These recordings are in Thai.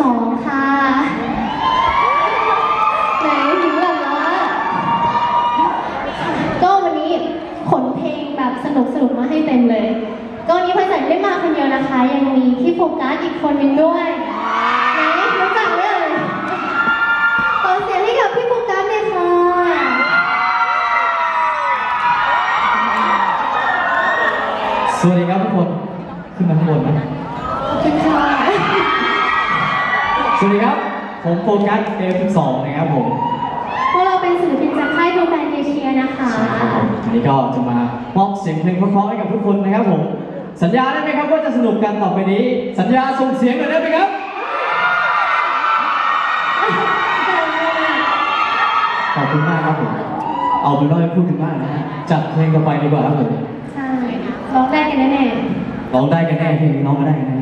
12ค่ะไหนถึงหลับแล้วอะก็วันนี้ขนเพลงแบบสนุกสนุกๆมาให้เต็มเลย ก็วันนี้พลอยใส่ไม่ได้มาคนเดียวนะคะ ยังมีพี่โฟกัสอีกคนหนึ่งด้วยไหนรู้จักไหมเอ่ยขอเสียงให้กับพี่โฟกัสเลยค่ะสวัสดีครับทุกคน ขึ้นมาข้างบนนะ ขอบคุณค่ะ สวัสดีครับ ผมโฟกัสเอฟสองนะครับผมพวกเราเป็นศิลปินจากค่ายดูแบนเอเชียนะคะใช่ครับผมวันนี้ก็จะมามอบเสียงเพลงเพราะๆให้กับทุกคนนะครับผม สัญญาได้ไหมครับว่าจะสนุกกันต่อไปนี้ สัญญาส่งเสียงหน่อยได้ไหมครับขอบคุณมากครับผม เอาเป็นว่าไม่พูดถึงมากนะฮะจัดเพลงต่อไปดีกว่าครับผมใช่ร้องได้กันแน่ร้องได้กันแน่เพลงนี้น้องก็ได้กันแน่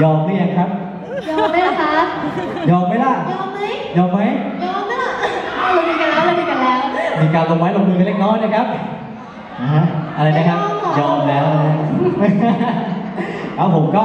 ยอมหรือยังครับ ยอมไหมล่ะคะยอมไหมล่ะ ยอมไหมยอมไหมยอมไหมล่ะเราดีกันแล้วเราดีกันแล้วมีการลงไม้ลงมือกันเล็กน้อยนะครับนะฮะอะไรนะครับไม่ยยออมมหรอแล้วนะครับผมก็